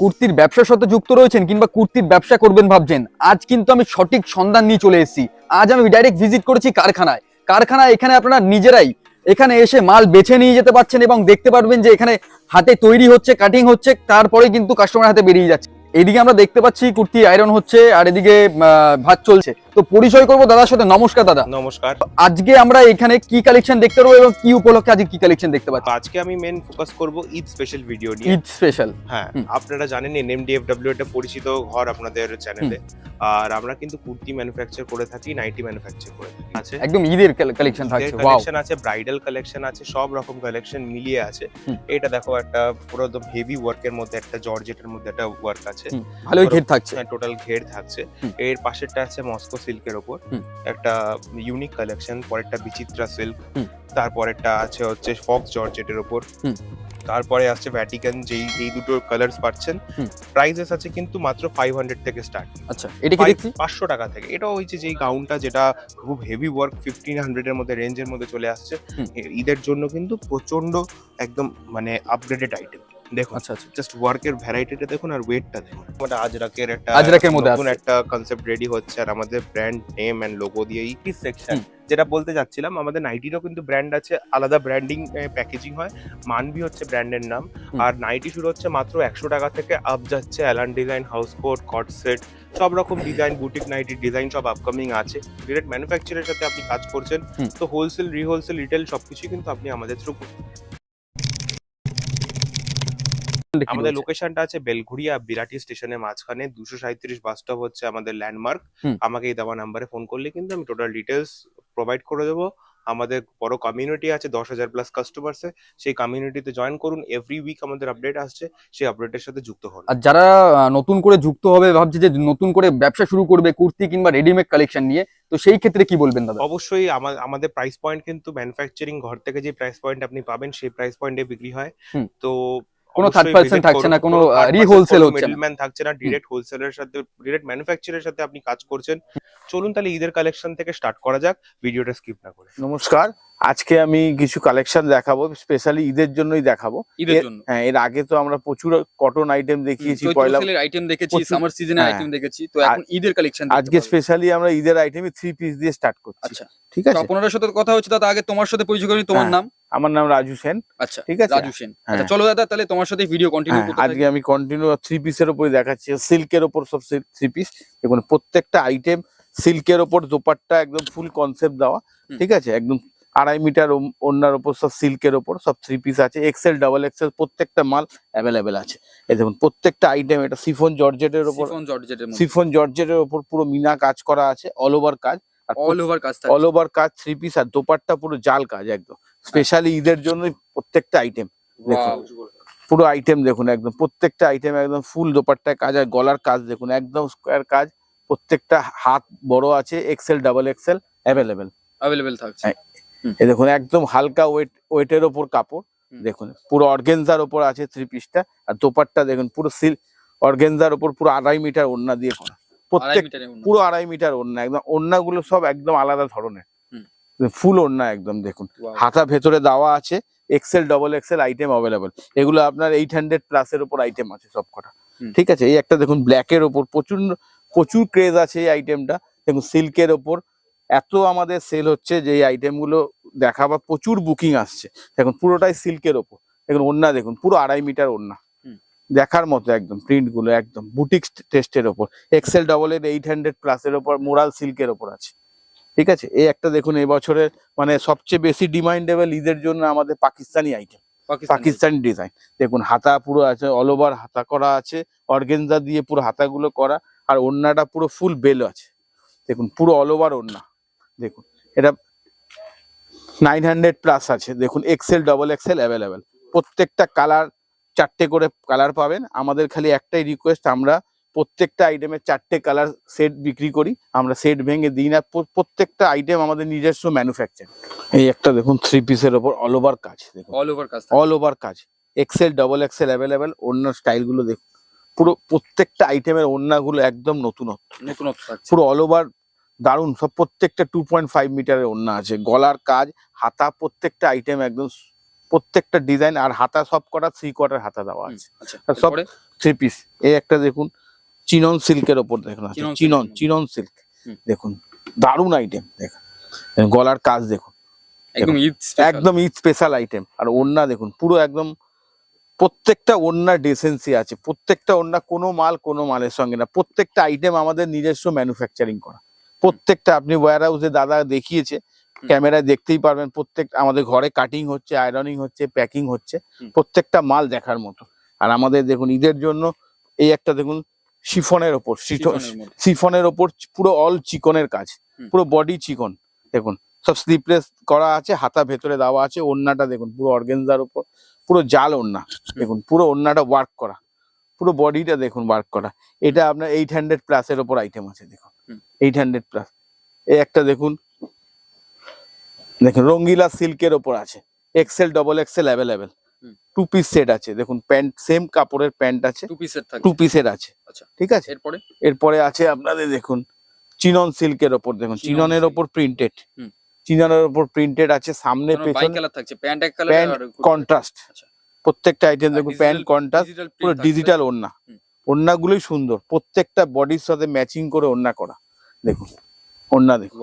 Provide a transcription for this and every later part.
কুর্তির ব্যবসার সাথে যুক্ত রয়েছেন কিংবা কুর্তির ব্যবসা করবেন ভাবছেন, আজ কিন্তু আমি সঠিক সন্ধান নিয়ে চলে এসেছি। আজ আমি ডাইরেক্ট ভিজিট করেছি কারখানায়। কারখানায় এখানে আপনারা নিজেরাই এখানে এসে মাল বেছে নিয়ে যেতে পারছেন এবং দেখতে পারবেন যে এখানে হাতে তৈরি হচ্ছে কাটিং হচ্ছে, তারপরে কিন্তু কাস্টমার হাতে বেরিয়ে যাচ্ছে। এদিকে আমরা দেখতে পাচ্ছি কুর্তি আয়রন হচ্ছে আর এদিকে ভাত চলছে। তো পরিচয় করব দাদার সাথে। নমস্কার দাদা। নমস্কার। আজকে আমরা এখানে কি কালেকশন দেখতে পারব এবং কি উপলক্ষে আজকে কি কালেকশন দেখতে পাচ্ছি? আজকে আমি মেন ফোকাস করব ঈদ স্পেশাল ভিডিও নিয়ে। ঈদ স্পেশাল হ্যাঁ আপনারা জানেন এনএমডিএফডব্লিউ একটা পরিচিত ঘর আপনাদের চ্যানেলে আর আমরা কিন্তু কুর্তি ম্যানুফ্যাকচার করে থাকি নাইটি ম্যানুফ্যাকচার করে থাকি। আছে একদম ঈদের কালেকশন থাকছে ওয়াও কালেকশন আছে ব্রাইডাল কালেকশন আছে সব রকম কালেকশন মিলিয়ে আছে। এটা দেখো একটা পুরো একদম হেভি ওয়ার্কের মধ্যে একটা জর্জেটের মধ্যে একটা ওয়ার্ক আছে। ভালোই ঘের থাকছে। টোটাল ঘের থাকছে। এর পাশেরটা আছে মস্কো সিল্কের ওপর। একটা ইউনিক কালেকশন পরেরটা বিচিত্রা সিল্ক। তারপরেরটা আছে হচ্ছে ফক্স জর্জেটের ওপর। তারপরে আসছে ভ্যাটিকান যেই এই দুটো কালার্স পাচ্ছেন। প্রাইসেস আছে কিন্তু মাত্র ফাইভ হান্ড্রেড থেকে স্টার্ট আচ্ছা এটা কি দেখছি? পাঁচশো টাকা থেকে। এটা হচ্ছে যেই গাউনটা যেটা খুব হেভি ওয়ার্ক ফিফটিন হান্ড্রেডের মধ্যে রেঞ্জের মধ্যে চলে আসছে। ঈদের জন্য কিন্তু প্রচণ্ড একদম মানে আপগ্রেডেড আইটেম দেখুন। আচ্ছা আচ্ছা। জাস্ট ওয়ার্কের ভ্যারাইটিটা দেখুন আর ওয়েটটা দেখুন। মানে আজরাকের একটা আজরাকের মধ্যে নতুন একটা কনসেপ্ট রেডি হচ্ছে আর আমাদের ব্র্যান্ড নেম এন্ড লোগো দিয়ে এই সেকশন যেটা বলতে যাচ্ছিলাম আমাদের নাইটিরও কিন্তু ব্র্যান্ড আছে আলাদা ব্র্যান্ডিং প্যাকেজিং হয়। মানবি হচ্ছে ব্র্যান্ডের নাম। আর নাইটি শুরু হচ্ছে মাত্র একশো টাকা থেকে আপ যাচ্ছে। অ্যালান ডিজাইন হাউস কোট কট সেট সব রকম ডিজাইন বুটিক নাইটির ডিজাইন সব আপকামিং আছে। ডিরেক্ট ম্যানুফ্যাকচারের সাথে আপনি কাজ করছেন। তো হোলসেল রিহোলসেল রিটেল সবকিছুই কিন্তু আপনি আমাদের থ্রু আমাদের লোকেশনটা আছে বেলঘুরিয়া বিরাটি স্টেশনের মাঝখানে। দুশো সাঁত্রিশ বাস স্টপ হচ্ছে আমাদের ল্যান্ডমার্ক আমাকে এই দেওয়া নাম্বারে ফোন করলে কিন্তু আমি টোটাল ডিটেলস প্রোভাইড করে দেবো। আমাদের বড় কমিউনিটি আছে দশ হাজার প্লাস কাস্টমার্সে সেই কমিউনিটিতে জয়েন করুন। এভরি উইক আমাদের আপডেট আসছে। সেই আপডেটের সাথে যুক্ত হন। আর যারা নতুন করে যুক্ত হবে ভাবছে যে নতুন করে ব্যবসা শুরু করবে কুর্তি কিংবা রেডিমেড কালেকশন নিয়ে তো সেই ক্ষেত্রে কি বলবেন দাদা? অবশ্যই আমা- আমাদের প্রাইস পয়েন্ট কিন্তু ম্যানুফ্যাকচারিং ঘর থেকে যে প্রাইস পয়েন্ট আপনি পাবেন সেই প্রাইস পয়েন্টে বিক্রি হয়। তো কোনো থার্ড third থাকছে না, কোনো, রিহোলসেল হচ্ছে না। মিডলম্যান থাকছে না ডাইরেক্ট হোলসেলের সাথে ডাইরেক্ট ম্যানুফ্যাকচারের সাথে আপনি কাজ করছেন। চলুন তাহলে ঈদের কালেকশন থেকে স্টার্ট করা যাক ভিডিওটা স্কিপ না করে। নমস্কার। আজকে আমি কিছু কালেকশন দেখাবো স্পেশালি ঈদের জন্যই দেখাবো। ঈদের জন্য? হ্যাঁ এর আগে তো আমরা প্রচুর কটন আইটেম দেখিয়েছি পয়লা আইটেম দেখেছি সামার সিজনের। আইটেম দেখেছি তো এখন ঈদের কালেকশন আজকে স্পেশালি আমরা ঈদের আইটেমে থ্রি পিস দিয়ে স্টার্ট করছি। আচ্ছা। ঠিক আছে? আপনার সাথে কথা হচ্ছে দাদা আগে তোমার সাথে পরিচয় করি তোমার হ্যাঁ, নাম? আমার নাম রাজু সেন। আচ্ছা ঠিক আছে? রাজু সেন। আচ্ছা হ্যাঁ। চলো দাদা তাহলে তোমার সাথে ভিডিও কন্টিনিউ হ্যাঁ, করতে আজকে আমি কন্টিনিউ থ্রি পিসের উপরে দেখাচ্ছি সিল্কের ওপর সব থ্রি পিস দেখুন প্রত্যেকটা আইটেম সিল্কের ওপর দোপাট্টা একদম ফুল কনসেপ্ট দেওয়া। ঠিক আছে? একদম আড়াই মিটার ওনার ওপর সব সিল্কের ওপর সব থ্রি পিস আছে। এক্সেল ডাবল এক্সেল প্রত্যেকটা মাল অ্যাভেলেবেল আছে। এই দেখুন প্রত্যেকটা আইটেম এটা সিফন জর্জেটের ওপর সিফন জর্জেটের ওপর পুরো মিনা কাজ করা আছে অল ওভার কাজ। আর অল ওভার কাজ অল ওভার কাজ থ্রি পিস আর দোপাট্টা পুরো জাল কাজ একদম। স্পেশালি ঈদের জন্য প্রত্যেকটা আইটেম পুরো আইটেম দেখুন একদম। প্রত্যেকটা আইটেম একদম ফুল দোপাট্টায় কাজ আর গলার কাজ দেখুন। একদম স্কোয়ার কাজ। প্রত্যেকটা হাত বড় আছে XL double XL available available থাকছে। এই দেখুন একদম হালকা ওয়েট ওয়েটের ওপর কাপড় দেখুন পুরো অর্গেনজার ওপর আছে থ্রি পিসটা আর দোপাট্টা দেখুন পুরো সিল অর্গেনজার ওপর পুরো আড়াই মিটার ওড়না দিয়ে করা। প্রত্যেক পুরো আড়াই মিটার ওড়না একদম ওড়নাগুলো সব একদম আলাদা ধরনের। ফুল ওড়না একদম দেখুন। হাতা ভেতরে দেওয়া আছে XL double XL item available এগুলো আপনার এইট হান্ড্রেড প্লাস এর উপর আইটেম আছে সব কটা। ঠিক আছে? এই একটা দেখুন ব্ল্যাকের ওপর প্রচুর প্রচুর ক্রেজ আছে এই আইটেমটা দেখুন সিল্কের ওপর এত আমাদের সেল হচ্ছে যে এই আইটেমগুলো দেখাবা প্রচুর বুকিং আসছে। দেখুন পুরোটাই সিল্কের ওপর। দেখুন ওড়না দেখুন পুরো আড়াই মিটার ওড়না। দেখার মতো একদম প্রিন্টগুলো একদম বুটিক টেস্টের ওপর। এক্সেল ডবল এর এইট হান্ড্রেড প্লাসের ওপর মোরাল সিল্কের ওপর আছে। ঠিক আছে? এই একটা দেখুন এবছরের মানে সবচেয়ে বেশি ডিমান্ডেবল ঈদের জন্য আমাদের পাকিস্তানি আইটেম পাকিস্তানি। ডিজাইন দেখুন হাতা পুরো আছে অল ওভার হাতা করা আছে অর্গেনজা দিয়ে পুরো হাতাগুলো করা আর ওড়নাটা পুরো ফুল বেল আছে। দেখুন পুরো অল ওভার ওড়না। দেখুন এটা নাইন হান্ড্রেড প্লাস আছে। দেখুন এক্সেল ডবল এক্সেল অ্যাভেলেবেল প্রত্যেকটা কালার চারটে করে কালার পাবেন। আমাদের খালি একটাই রিকোয়েস্ট আমরা প্রত্যেকটা আইটেমের চারটে কালার সেট বিক্রি করি। আমরা সেট ভেঙে দিই না। প্রত্যেকটা আইটেম আমাদের নিজস্ব ম্যানুফ্যাকচার এই একটা দেখুন থ্রি পিসের ওপর অল ওভার কাজ দেখুন। অল ওভার কাজ অল ওভার কাজ। এক্সেল ডবল এক্সেল অ্যাভেলেবেল অন্য স্টাইলগুলো দেখুন। পুরো প্রত্যেকটা আইটেমের ওড়নাগুলো একদম নতুনত্ব। নতুনত্ব পুরো অল ওভার দারুণ সব প্রত্যেকটা টু পয়েন্ট ফাইভ মিটারের ওড়না আছে। গলার কাজ হাতা প্রত্যেকটা আইটেম একদম প্রত্যেকটা ডিজাইন আর হাতা সব করা থ্রি কোয়ার্টার হাতা দেওয়া আছে। আচ্ছা সব থ্রি পিস এই একটা দেখুন চিনন সিল্কের ওপর দেখুন চিনন চিনন সিল্ক। দেখুন দারুণ আইটেম দেখুন। গলার কাজ দেখুন একদম ঈদ ঈদ স্পেশাল আইটেম আর ওন্না দেখুন পুরো একদম প্রত্যেকটা ওন্নার ডেসেন্সি আছে। প্রত্যেকটা ওন্না কোনো মাল কোনো মালের সঙ্গে না। প্রত্যেকটা আইটেম আমাদের নিজস্ব ম্যানুফ্যাকচারিং করা। প্রত্যেকটা আপনি ওয়্যার হাউসে দাদা দেখিয়েছে ক্যামেরায় দেখতেই পারবেন প্রত্যেক আমাদের ঘরে কাটিং হচ্ছে আয়রনিং হচ্ছে প্যাকিং হচ্ছে প্রত্যেকটা মাল দেখার মতো। আর আমাদের দেখুন ঈদের জন্য এই একটা দেখুন শিফনের ওপর শিফনের ওপর পুরো অল চিকনের কাজ পুরো বডি চিকন দেখুন। সব স্লিপলেস করা আছে হাতা ভেতরে দেওয়া আছে ওন্নাটা দেখুন পুরো অর্গেনজার ওপর পুরো জাল ওন্না দেখুন পুরো ওন্নাটা ওয়ার্ক করা পুরো বডিটা দেখুন ওয়ার্ক করা। এটা আপনার এইট হান্ড্রেড প্লাসের ওপর আইটেম আছে দেখুন। এইট হান্ড্রেড প্লাস এই একটা দেখুন। দেখুন রঙ্গিলা সিল্কের ওপর আছে। XL double XL available. Two piece set আছে। দেখুন প্যান্ট সেম কাপড়ের প্যান্ট আছে। টু পিসের টু পিসের আছে। আচ্ছা। ঠিক আছে? এরপরে? এরপরে আছে আপনাদের দেখুন চিনন সিল্কের ওপর। দেখুন চিননের ওপর প্রিন্টেড হুম। চিননের ওপর প্রিন্টেড আছে সামনে পেছনে কালার থাকছে। প্যান্ট এক কালার কন্ট্রাস্ট আচ্ছা। প্রত্যেকটা আইটেম দেখুন প্যান্ট কন্ট্রাস্ট পুরো ডিজিটাল ওড়না। ওড়নাগুলোই সুন্দর। প্রত্যেকটা বডির সাথে ম্যাচিং করে ওড়না করা। দেখুন ওড়না দেখুন।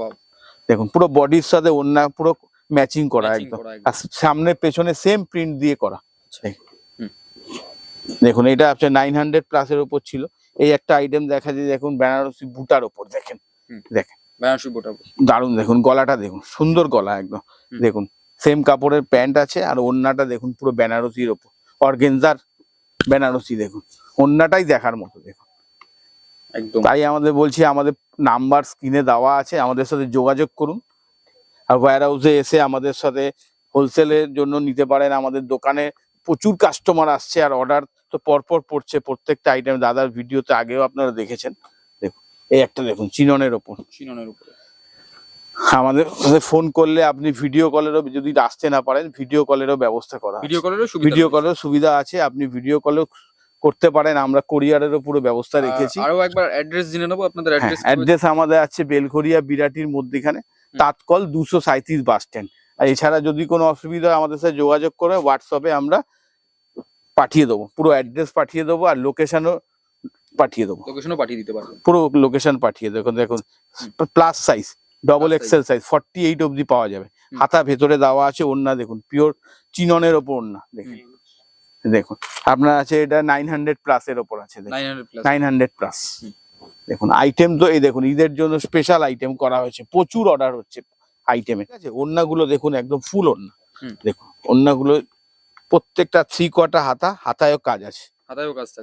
দেখুন পুরো বডির সাথে ওড়না পুরো ম্যাচিং করা একদম। আর সামনে পেছনে সেম প্রিন্ট দিয়ে করা। আচ্ছা। দেখুন। এটা আপনার নাইন হান্ড্রেড প্লাস এর উপর ছিল। এই একটা আইটেম দেখা যায় দেখুন বেনারসি বুটার ওপর দেখেন। দেখেন। বেনারসি বোটা দারুণ দেখুন গলাটা দেখুন সুন্দর গলা একদম। দেখুন সেম কাপড়ের প্যান্ট আছে আর ওন্নাটা দেখুন পুরো বেনারসির ওপর অর্গেনজার বেনারসি দেখুন। ওন্নাটাই দেখার মতো দেখুন। একদম। তাই আমাদের বলছি আমাদের নাম্বার স্ক্রিনে দেওয়া আছে আমাদের সাথে যোগাযোগ করুন। আর ওয়্যার হাউসে এসে আমাদের সাথে হোলসেলের জন্য নিতে পারেন। আমাদের দোকানে প্রচুর কাস্টমার আসছে আর অর্ডার তো পরপর পড়ছে প্রত্যেকটা আইটেম দাদার ভিডিওতে আগেও আপনারা দেখেছেন। দেখুন এই একটা দেখুন চিননের ওপর। চিননের উপরে আমাদের ফোন করলে আপনি ভিডিও কলেরও যদি আসতে না পারেন ভিডিও কলেরও ব্যবস্থা করা ভিডিও কলেরও ভিডিও রয়েছে। কলের সুবিধা আছে। আপনি ভিডিও কলেও করতে পারেন আমরা কোরিয়ারেরও পুরো ব্যবস্থা রেখেছি। আরও একবার অ্যাড্রেস জেনে নেব আপনাদের অ্যাড্রেস অ্যাড্রেস আমাদের আছে বেলঘরিয়া বিরাটির মধ্যেখানে তাৎকল দুশো সাঁত্রিশ বাস স্ট্যান্ড আর এছাড়া যদি কোনো অসুবিধা হয় আমাদের সাথে যোগাযোগ করে হোয়াটসঅ্যাপে আমরা পাঠিয়ে দেবো পুরো অ্যাড্রেস পাঠিয়ে দেবো আর লোকেশনও পাঠিয়ে দেবো। লোকেশনও পাঠিয়ে দিতে পারবেন। পুরো লোকেশন পাঠিয়ে দেখুন দেখুন plus size double. XL size forty eight অব্দি পাওয়া যাবে। হাতা ভেতরে দেওয়া আছে ওন্না দেখুন পিওর চিননের ওপর ওন্না দেখুন। দেখুন আপনার আছে এটা নাইন হান্ড্রেড প্লাস এর ওপর আছে নাইন হান্ড্রেড প্লাস। দেখুন আইটেম তো এই দেখুন ঈদের জন্য স্পেশাল আইটেম করা হয়েছে প্রচুর অর্ডার হচ্ছে আইটেমে ঠিক আছে? ওন্নাগুলো দেখুন একদম ফুল ওন্না দেখুন ওন্নাগুলো প্রত্যেকটা থ্রি কটা হাতা হাতায়ও কাজ আছে।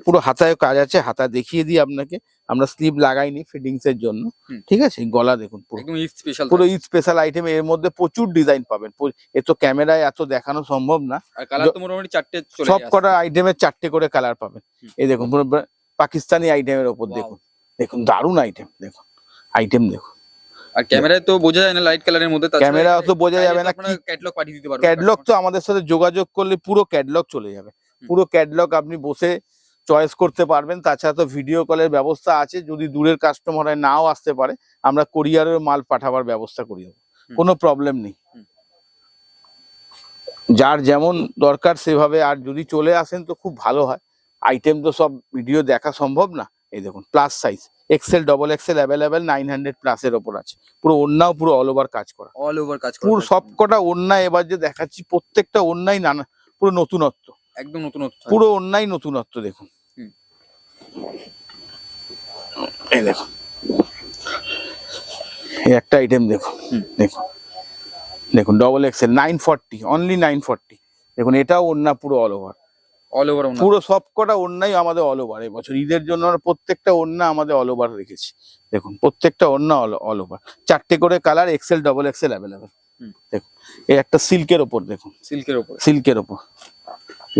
পুরো হাতায়ও কাজ আছে হাতা দেখিয়ে দিই আপনাকে। আমরা স্লিভ লাগাইনি ফিটিংস এর জন্য। ঠিক আছে? গলা দেখুন পুরো। স্পেশাল পুরো স্পেশাল আইটেম এর মধ্যে প্রচুর ডিজাইন পাবেন। এ তো ক্যামেরায় এত দেখানো সম্ভব না। কালার তো মোটামুটি চারটে চলে সব। কটা আইটেমের চারটে করে কালার পাবেন। এই দেখুন পুরো পাকিস্তানি আইটেমের ওপর Wow. দেখুন। দেখুন দারুণ আইটেম দেখুন। আইটেম দেখুন। আর ক্যামেরায় তো বোঝা যায় না লাইট কালারের মধ্যে তাছাড়া ক্যামেরা অত বোঝা যাবে না ক্যাটালগ পাঠিয়ে দিতে পারবেন ক্যাটলগ তো আমাদের সাথে যোগাযোগ করলে পুরো ক্যাটলগ চলে যাবে। পুরো ক্যাটলগ আপনি বসে চয়েস করতে পারবেন। তাছাড়া তো ভিডিও কলের ব্যবস্থা আছে। যদি দূরের কাস্টমার হয় নাও আসতে পারে। আমরা কোরিয়ারের মাল পাঠাবার ব্যবস্থা করি দেবো। কোনো প্রবলেম নেই। যার যেমন দরকার সেভাবে। আর যদি চলে আসেন তো খুব ভালো হয়। আইটেম তো সব ভিডিও দেখা সম্ভব না। এই দেখুন plus size XL double XL available nine hundred প্লাসের ওপর আছে। পুরো অন্যাও পুরো অল ওভার কাজ করা। অল ওভার কাজ পুরো থাকছে। সব কটা অন্যায় এবার যে দেখাচ্ছি প্রত্যেকটা অন্যায় নানা পুরো নতুনত্ব। একদম নতুন পুরো অন্যায় নতুনত্ব দেখুন। এই দেখুন। এই একটা আইটেম দেখুন। দেখুন। দেখুন double XL nine forty only nine forty দেখুন এটাও অন্যা পুরো অল ওভার অল ওভার পুরো সব কটা অন্যায় আমাদের অল ওভার এবছর ঈদের জন্য প্রত্যেকটা অন্যা আমাদের অল ওভার রেখেছি। দেখুন প্রত্যেকটা অন্যা অল ওভার চারটে করে colour XL double XL available. দেখুন। এই একটা সিল্কের ওপর দেখুন। সিল্কের ওপর। সিল্কের ওপর।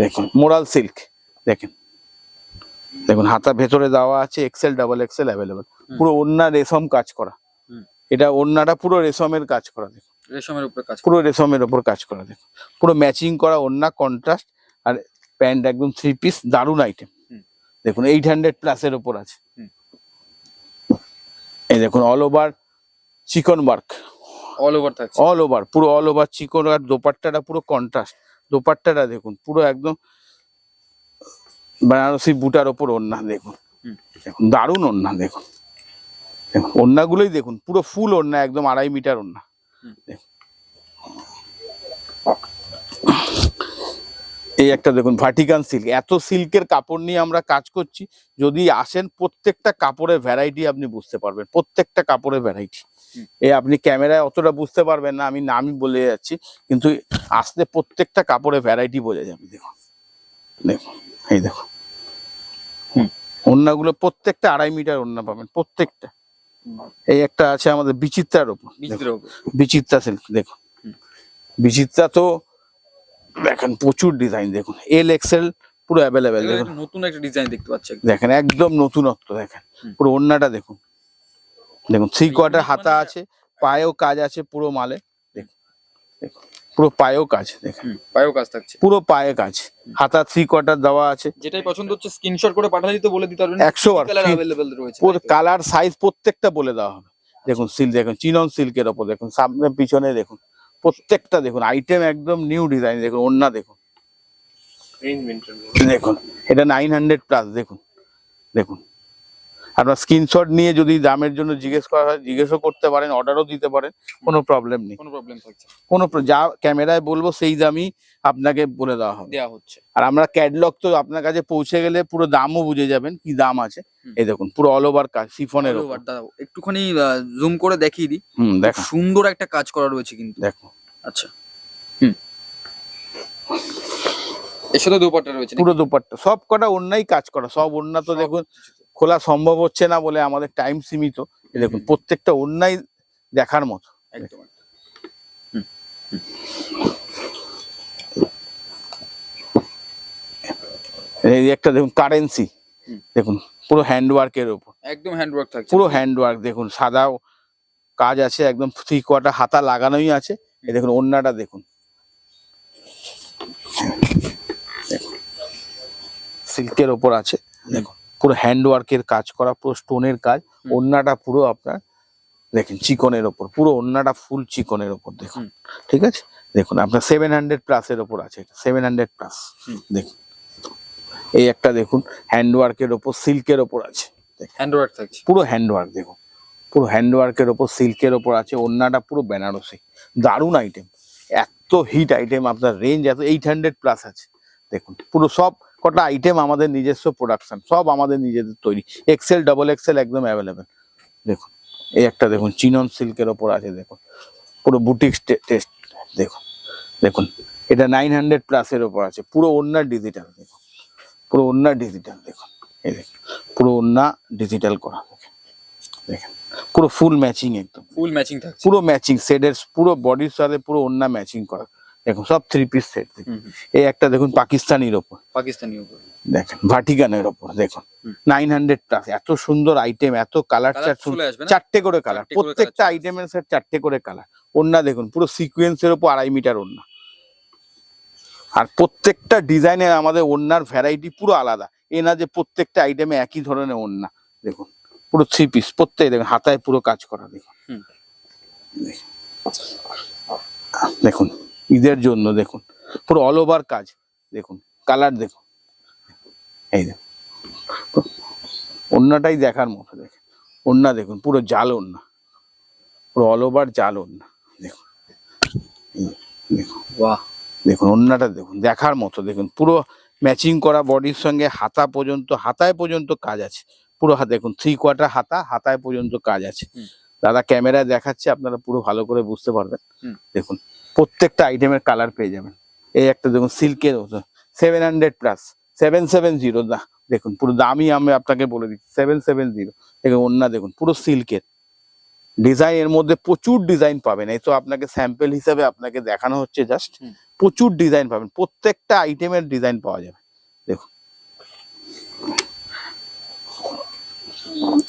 দেখুন। মোরাল সিল্ক। দেখেন। দেখুন হাতা ভেতরে দেওয়া আছে এক্সেল ডাবল এক্সেল অ্যাভেলেবেল পুরো ওন্না রেশম কাজ করা। এটা ওন্নাটা পুরো রেশমের কাজ করা দেখুন। রেশমের উপরে কাজ পুরো রেশমের ওপর কাজ করা দেখুন। পুরো ম্যাচিং করা ওন্না কন্ট্রাস্ট আর প্যান্ট একদম থ্রি পিস দারুণ আইটেম দেখুন এইট হান্ড্রেড প্লাসের ওপর আছে। এই দেখুন all over chikan work all over থাকছে। অল ওভার পুরো অল ওভার চিকন আর দোপাট্টাটা পুরো কন্ট্রাস্ট দোপাট্টাটা দেখুন পুরো একদম বেনারসি বুটার ওপর ওন্না দেখুন। দেখুন দারুণ ওন্না দেখুন। দেখুন ওন্নাগুলোই দেখুন পুরো ফুল ওন্না একদম আড়াই মিটার ওন্না দেখুন। এই একটা দেখুন ভাটিকান সিল্ক এত সিল্কের কাপড় নিয়ে আমরা কাজ করছি যদি আসেন প্রত্যেকটা কাপড়ের ভ্যারাইটি আপনি বুঝতে পারবেন প্রত্যেকটা কাপড়ের ভ্যারাইটি এ আপনি ক্যামেরায় অতটা বুঝতে পারবেন না আমি নামই বলে যাচ্ছি কিন্তু আসলে প্রত্যেকটা কাপড়ের ভ্যারাইটি বোঝা যাবে দেখুন। দেখুন এই দেখুন। ওন্নাগুলো প্রত্যেকটা আড়াই মিটার ওন্না পাবেন প্রত্যেকটা। এই একটা আছে আমাদের বিচিত্রার ওপর বিচিত্রা সিল্ক দেখুন। বিচিত্রা তো দেখেন প্রচুর ডিজাইন দেখুন এল এক্সেল পুরো অ্যাভেলেবেল এগুলো দেখুন একটা নতুন একটা ডিজাইন দেখতে পাচ্ছি একদম। দেখেন একদম নতুনত্ব দেখেন হুম। পুরো ওন্নাটা দেখুন দেখুন থ্রি এই কোয়ার্টার unique হাতা মানে- আছে পায়েও কাজ আছে পুরো মালে দেখুন দেখুন পুরো পায়েও কাজ দেখেন হুম, পায়েও কাজ থাকছে পুরো পায়ে কাজ হাতা থ্রি কোয়ার্টার দেওয়া আছে যেটাই পছন্দ হচ্ছে স্ক্রিনশট করে পাঠালে তো বলে দিতে পারবেন একশো বার কালার अवेलेबल রয়েছে পুরো কালার সাইজ প্রত্যেকটা বলে দেওয়া হবে দেখুন সিল্ক দেখুন চিনন সিল্কের ওপর দেখুন সামনে পিছনে দেখুন প্রত্যেকটা দেখুন আইটেম একদম নিউ ডিজাইন দেখুন ওন্না দেখুন। দেখুন এটা নাইন হান্ড্রেড প্লাস দেখুন দেখুন। আপনার স্ক্রিনশট নিয়ে যদি দামের জন্য জিজ্ঞেস করা হয় জিজ্ঞেসও করতে পারেন অর্ডারও দিতে পারেন কোনো প্রবলেম নেই। কোনো প্রবলেম থাকছে কোনো যা ক্যামেরায় বলব সেই দামই আপনাকে বলে দেওয়া হবে। দেয়া হচ্ছে। আর আমরা ক্যাটলগ তো আপনার কাছে পৌঁছে গেলে পুরো দামও বুঝে যাবেন কি দাম আছে। এই দেখুন পুরো অল ওভার কাজ সিফনের দাঁড়াও, একটুখানি জুম করে দেখিয়ে দিই। হুম দেখুন সুন্দর একটা কাজ করা রয়েছে কিন্তু। দেখো। আচ্ছা। হুম। এর সাথে দোপাট্টা রয়েছে পুরো দুপাট্টা সব কটা অন্যাই কাজ করা সব অন্য তো দেখুন খোলা সম্ভব হচ্ছে না বলে আমাদের টাইম সীমিত। দেখুন প্রত্যেকটা অন্যায় দেখার মতো। একদম এই একটা দেখুন কারেন্সি দেখুন পুরো হ্যান্ডওয়ার্কের ওপর। একদম হ্যান্ডওয়ার্ক থাকছে। পুরো হ্যান্ডওয়ার্ক দেখুন সাদা কাজ আছে একদম থ্রি কোয়ার্টার হাতা লাগানোই আছে। এই দেখুন ওন্নাটা দেখুন। সিল্কের ওপর আছে। দেখুন পুরো হ্যান্ডওয়ার্কের কাজ করা পুরো স্টোনের কাজ। ওন্নাটা পুরো আপনার দেখেন চিকনের ওপর পুরো ওন্নাটা ফুল চিকনের ওপর দেখুন ঠিক আছে? দেখুন আপনার সেভেন হান্ড্রেড প্লাসের ওপর আছে সেভেন হান্ড্রেড প্লাস দেখুন। এই একটা দেখুন হ্যান্ডওয়ার্কের ওপর সিল্কের ওপর আছে হ্যান্ডওয়ার্ক থাকছে। পুরো হ্যান্ডওয়ার্ক দেখুন। পুরো হ্যান্ডওয়ার্কের ওপর সিল্কের ওপর আছে ওন্নাটা পুরো বেনারসি। দারুণ আইটেম এত হিট আইটেম আপনার রেঞ্জ এত এইট হান্ড্রেড প্লাস আছে দেখুন। পুরো সব কটা আইটেম আমাদের নিজস্ব প্রোডাকশন সব আমাদের নিজেদের তৈরি। এক্সেল ডবল এক্সেল একদম অ্যাভেলেবেল দেখুন এই একটা দেখুন চিনন সিল্কের ওপর আছে দেখুন। পুরো বুটিক টেস্ট দেখুন দেখুন। এটা নাইন হান্ড্রেড প্লাসের ওপর আছে। পুরো ওন্নার ডিজিটাল দেখুন। পুরো ওন্নার ডিজিটাল দেখুন। এই দেখুন পুরো ওন্না ডিজিটাল করা দেখেন দেখেন পুরো ফুল ম্যাচিং একদম। ফুল ম্যাচিং পুরো ম্যাচিং সেটের পুরো বডির সাথে পুরো ওন্না ম্যাচিং করা। দেখুন সব থ্রি পিস সেট। এই একটা দেখুন পাকিস্তানির ওপর। পাকিস্তানি উপর দেখেন ভাটিকানের ওপর দেখুন। নাইন হান্ড্রেড প্লাস এত সুন্দর আইটেম এত কালার চার্ট করে কালার প্রত্যেকটা আইটেমের স্যার চারটে করে কালার ওন্না দেখুন পুরো সিকোয়েন্সের ওপর আড়াই মিটার ওন্না আর প্রত্যেকটা ডিজাইনের আমাদের ওন্নার ভ্যারাইটি পুরো আলাদা। এ না যে প্রত্যেকটা আইটেমে একই ধরনের ওন্না দেখুন। পুরো থ্রি পিস প্রত্যেক দেখুন হাতায় পুরো কাজ করা দেখুন। দেখুন। ঈদের জন্য দেখুন। পুরো অল ওভার কাজ দেখুন কালার দেখুন। এই দেখুন। অন্যটাই দেখার মতো দেখুন। ওন্না দেখুন পুরো জাল ওন্না। পুরো অল ওভার জাল ওন্না দেখুন। দেখুন। বাহ। দেখুন ওন্নাটা দেখুন দেখার মতো দেখুন। পুরো ম্যাচিং করা বডির সঙ্গে হাতা পর্যন্ত হাতায় পর্যন্ত কাজ আছে। পুরো হাত দেখুন থ্রি কোয়ার্টার হাতা হাতায় পর্যন্ত কাজ আছে। দাদা ক্যামেরায় দেখাচ্ছে আপনারা পুরো ভালো করে বুঝতে পারবেন। দেখুন প্রত্যেকটা আইটেমের কালার পেয়ে যাবেন। এই একটা দেখুন সিল্কের seven hundred plus seven seven zero দেখুন পুরো দামই আমি আপনাকে বলে দিচ্ছি সেভেন সেভেন জিরো দেখুন ওন্না দেখুন পুরো সিল্কের ডিজাইন এর মধ্যে প্রচুর ডিজাইন পাবেন। এই তো আপনাকে স্যাম্পেল হিসাবে আপনাকে দেখানো হচ্ছে জাস্ট প্রচুর ডিজাইন পাবেন। প্রত্যেকটা আইটেমের ডিজাইন পাওয়া যাবে। দেখুন।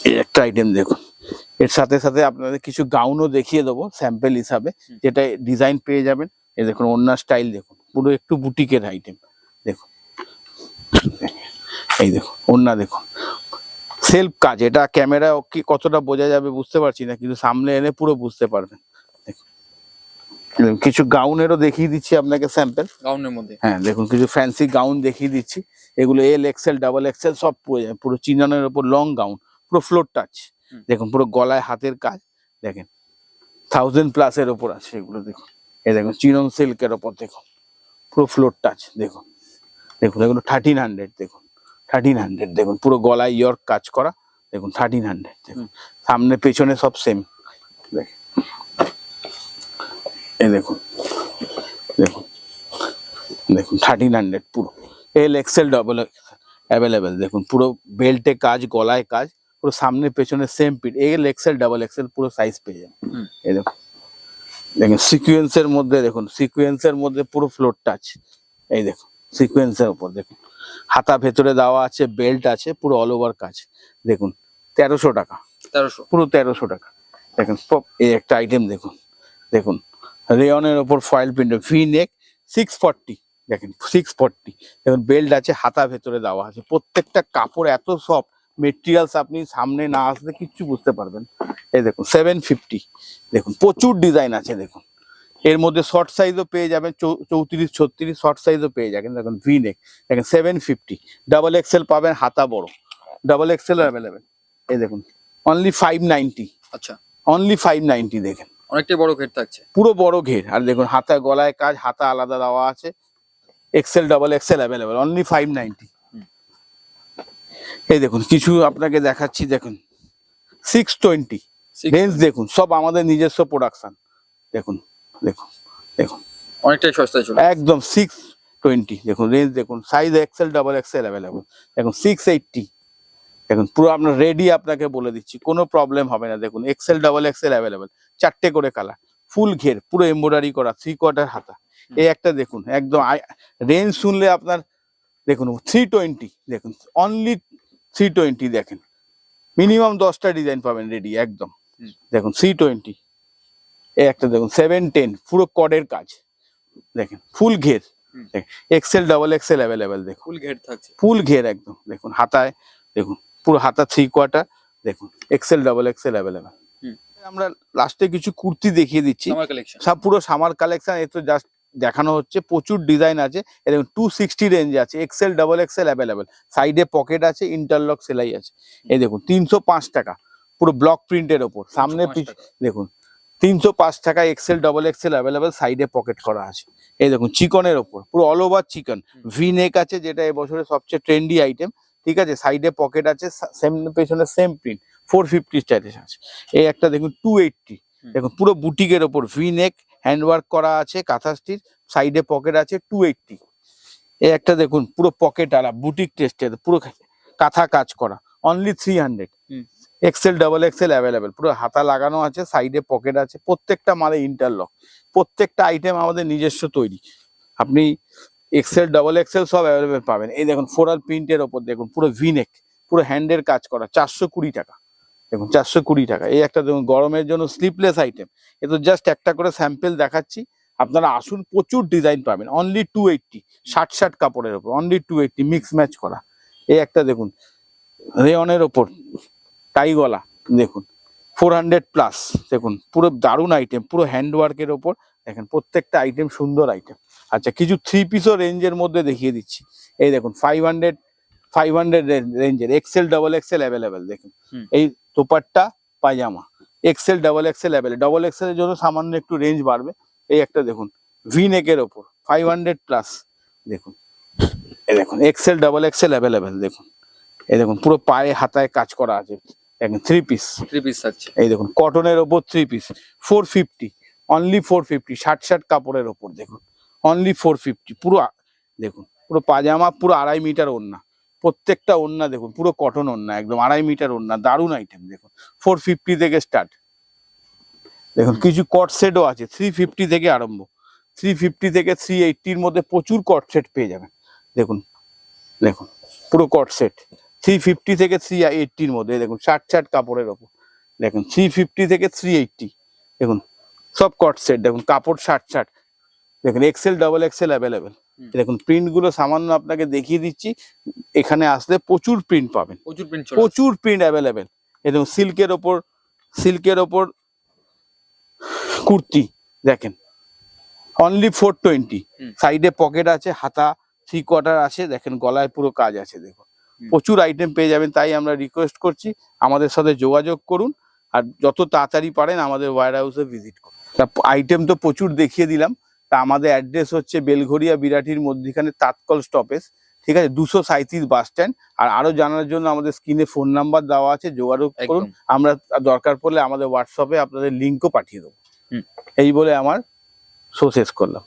এই একটা আইটেম দেখুন। এর সাথে সাথে আপনাদের কিছু গাউনও দেখিয়ে দেবো স্যাম্পেল হিসাবে। যেটা ডিজাইন পেয়ে যাবেন। এ দেখুন অন্য স্টাইল দেখুন পুরো একটু বুটিকের আইটেম দেখুন। এই দেখুন অন্য দেখুন। সেলফ কাজ এটা ক্যামেরা কি কতটা বোঝা যাবে বুঝতে পারছি না কিন্তু সামনে এনে পুরো বুঝতে পারবেন। কিছু গাউনেরও দেখিয়ে দিচ্ছি আপনাকে স্যাম্পেল গাউনের মধ্যে। হ্যাঁ দেখুন কিছু ফ্যান্সি গাউন দেখিয়ে দিচ্ছি। এগুলো এল এক্সেল ডাবল এক্সেল সব পুরো যাবে পুরো চিনানের ওপর লং গাউন পুরো ফ্লোর টাচ। দেখুন পুরো গলায় হাতের কাজ দেখেন। থাউজেন্ড প্লাসের ওপর আছে এগুলো দেখুন। এই দেখুন চিরন সিল্কের ওপর দেখুন। পুরো ফ্লোর টাচ দেখুন। দেখুন এগুলো থার্টিন হান্ড্রেড দেখুন। থার্টিন হান্ড্রেড দেখুন পুরো গলায় ইয়র্ক কাজ করা দেখুন থার্টিন হান্ড্রেড দেখুন। সামনে পেছনে সব সেম দেখেন। এই দেখুন দেখুন। দেখুন থার্টিন হান্ড্রেড পুরো। এল এক্সেল ডবল অ্যাভেলেবেল দেখুন পুরো বেল্টে কাজ গলায় কাজ পুরো সামনে পেছনে সেম পিট এল এক্সেল ডাবল এক্সেল পুরো সাইজ পেয়ে যাবেন। এই দেখুন। দেখুন সিকুয়েন্সের মধ্যে দেখুন সিকুয়েন্সের মধ্যে পুরো ফ্লোর টাচ এই দেখুন সিকুয়েন্সের উপর দেখুন। হাতা ভেতরে দেওয়া আছে বেল্ট আছে পুরো অল ওভার কাজ। দেখুন তেরোশো টাকা। তেরোশো। পুরো তেরোশো টাকা। দেখুন এই একটা আইটেম দেখুন। দেখুন রেয়নের ওপর foil print V neck six forty দেখেন সিক্স ফর্টি দেখুন বেল্ট আছে হাতা ভেতরে দেওয়া আছে। প্রত্যেকটা কাপড় এত সফট মেটেরিয়ালস আপনি সামনে না আসলে কিচ্ছু বুঝতে পারবেন। এই দেখুন সেভেন ফিফটি দেখুন প্রচুর ডিজাইন আছে দেখুন। এর মধ্যে শর্ট সাইজও পেয়ে যাবেন চৌত্রিশ ছত্রিশ শর্ট সাইজও পেয়ে যাবেন। দেখুন ভি নেক দেখেন সেভেন ফিফটি ডাবল এক্সেল পাবেন হাতা বড়। ডাবল এক্সেল অ্যাভেলেবেল এই দেখুন অনলি ফাইভ নাইনটি আচ্ছা। অনলি ফাইভ নাইনটি দেখেন। অনেকটাই বড় ঘের থাকছে। পুরো বড় ঘের। আর দেখুন হাতা গলায় কাজ হাতা আলাদা দেওয়া আছে। XL double XL available only five ninety. এই দেখুন কিছু আপনাকে দেখাচ্ছি দেখুন। সিক্স টোয়েন্টি রেঞ্জ দেখুন সব আমাদের নিজস্ব প্রোডাকশন দেখুন দেখুন দেখুন। অনেকটাই সস্তায় চলে একদম সিক্স টোয়েন্টি দেখুন রেঞ্জ দেখুন size XL double XL available দেখুন সিক্স এইটটি দেখুন পুরো আপনার রেডি আপনাকে বলে দিচ্ছি কোনো প্রবলেম হবে না। দেখুন এক্সেল ডাবল এক্সেল অ্যাভেলেবল চারটে করে কালার ফুল ঘের পুরো এমব্রয়ডারি করা থ্রি কোয়ার্টার হাতা এই একটা দেখুন একদম রেঞ্জ শুনলে আপনার দেখুন থ্রি টোয়েন্টি দেখুন অনলি থ্রি টোয়েন্টি দেখেন। মিনিমাম দশটা ডিজাইন পাবেন রেডি একদম। দেখুন থ্রি টোয়েন্টি একটা দেখুন সেভেন টেন পুরো কডের কাজ। দেখেন ফুল ঘের। এক্সেল ডাবল এক্সেল অ্যাভেলেবেল দেখুন। ফুল ঘের থাকছে। ফুল ঘের একদম। দেখুন হাতায় দেখুন পুরো হাতা থ্রি কোয়ার্টার দেখুন এক্সেল ডাবল এক্সেল অ্যাভেলেবেল। আমরা লাস্টে কিছু কুর্তি দেখিয়ে দিচ্ছি। সব পুরো সামার কালেকশন এ তো জাস্ট দেখানো হচ্ছে প্রচুর ডিজাইন আছে। এ দেখুন টু সিক্সটি রেঞ্জ আছে এক্সেল ডাবল এক্সেল অ্যাভেলেবেল সাইডে পকেট আছে ইন্টারলক সেলাই আছে। এই দেখুন তিনশো পাঁচ টাকা পুরো ব্লক প্রিন্টের ওপর। সামনে পিছ- দেখুন তিনশো পাঁচ টাকা এক্সেল ডবল এক্সেল অ্যাভেলেবেল সাইডে পকেট করা আছে। এই দেখুন চিকনের ওপর পুরো all over chikan V neck আছে যেটা এবছরের সবচেয়ে ট্রেন্ডি আইটেম ঠিক আছে? সাইডে পকেট আছে সেম পেছনে same print four fifty status আছে। এই একটা দেখুন টু এইটটি দেখুন পুরো বুটিকের ওপর ভি নেক হ্যান্ডওয়ার্ক করা আছে কাঁথা স্টিচ সাইডে পকেট আছে টু এইটটি এই একটা দেখুন পুরো পকেট আলা বুটিক টেস্টের পুরো কাঁথা কাজ করা only three hundred. XL double XL available পুরো হাতা লাগানো আছে সাইডে পকেট আছে প্রত্যেকটা মালে ইন্টারলক প্রত্যেকটা আইটেম আমাদের নিজস্ব তৈরি। আপনি এক্সেল ডাবল এক্সেল সব অ্যাভেলেবেল পাবেন। এই দেখুন ফোরাল প্রিন্টের ওপর দেখুন পুরো ভিনেক পুরো হ্যান্ডের কাজ করা চারশো কুড়ি টাকা। দেখুন, চারশো কুড়ি টাকা। এই একটা দেখুন, গরমের জন্য স্লিপলেস আইটেম এ তো জাস্ট একটা করে স্যাম্পেল দেখাচ্ছি। আপনারা আসুন, প্রচুর ডিজাইন পাবেন। অনলি টু এইটটি ষাট ষাট কাপড়ের ওপর only two eighty mix match করা। এই একটা দেখুন রেয়নের ওপর টাই গলা, দেখুন। ফোর হান্ড্রেড প্লাস দেখুন, পুরো দারুণ আইটেম পুরো হ্যান্ডওয়ার্কের ওপর। দেখেন, প্রত্যেকটা আইটেম সুন্দর আইটেম আচ্ছা কিছু থ্রি পিসও রেঞ্জের মধ্যে দেখিয়ে দিচ্ছি। এই দেখুন ফাইভ হান্ড্রেড ফাইভ হান্ড্রেড রেঞ্জের এক্সেল ডবল এক্সেল অ্যাভেলেবেল দেখুন। এই dupatta pyjama XL double XL available double XL এর জন্য সামান্য একটু রেঞ্জ বাড়বে। এই একটা দেখুন ভি নেকের ওপর ফাইভ হান্ড্রেড প্লাস দেখুন। এই দেখুন এক্সেল ডাবল এক্সেল অ্যাভেলেবেল দেখুন। এই দেখুন পুরো পায়ে হাতায় কাজ করা আছে। দেখুন থ্রি পিস থ্রি পিস থাকছে এই দেখুন কটনের ওপর three piece four fifty only four fifty ষাট ষাট কাপড়ের ওপর দেখুন। অনলি ফোর ফিফটি পুরো দেখুন পুরো পাজামা পুরো আড়াই মিটার ওড়না। প্রত্যেকটা ওড়না দেখুন, পুরো কটন ওড়না একদম, আড়াই মিটার ওড়না, দারুণ আইটেম দেখুন। ফোর ফিফটি থেকে স্টার্ট দেখুন, কিছু কট সেটও আছে থ্রি ফিফটি থেকে আরম্ভ। থ্রি ফিফটি থেকে থ্রি এইটটির মধ্যে প্রচুর কট সেট পেয়ে যাবেন। দেখুন দেখুন, পুরো কট সেট থ্রি ফিফটি থেকে থ্রি এইটটির মধ্যে, দেখুন, ষাট ষাট কাপড়ের ওপর। দেখুন থ্রি ফিফটি থেকে থ্রি এইটটি দেখুন, সব কট সেট দেখুন, কাপড় ষাট ষাট। দেখুন এক্সেল ডাবল এক্সেল অ্যাভেলেবেল। দেখুন প্রিন্টগুলো সামান্য আপনাকে দেখিয়ে দিচ্ছি। এখানে আসলে প্রচুর প্রিন্ট পাবেন। প্রচুর প্রিন্ট প্রচুর প্রিন্ট অ্যাভেলেবেল এবং সিল্কের ওপর সিল্কের ওপর কুর্তি দেখেন। Only four twenty. সাইডে পকেট আছে হাতা থ্রি কোয়ার্টার আছে দেখেন গলায় পুরো কাজ আছে দেখুন। প্রচুর আইটেম পেয়ে যাবেন তাই আমরা রিকোয়েস্ট করছি। আমাদের সাথে যোগাযোগ করুন আর যত তাড়াতাড়ি পারেন আমাদের ওয়ার হাউসে ভিজিট করুন আইটেম তো প্রচুর দেখিয়ে দিলাম। তা আমাদের অ্যাড্রেস হচ্ছে বেলঘরিয়া বিরাটির মধ্যেখানে তাৎকল স্টপেজ ঠিক আছে? দুশো সাঁত্রিশ বাস স্ট্যান্ড আর আরও জানার জন্য আমাদের স্ক্রিনে ফোন নাম্বার দেওয়া আছে যোগাযোগ করুন। আমরা দরকার পড়লে আমাদের হোয়াটসঅ্যাপে আপনাদের লিঙ্কও পাঠিয়ে দেবো। হুম। এই বলে আমার শো শেষ করলাম।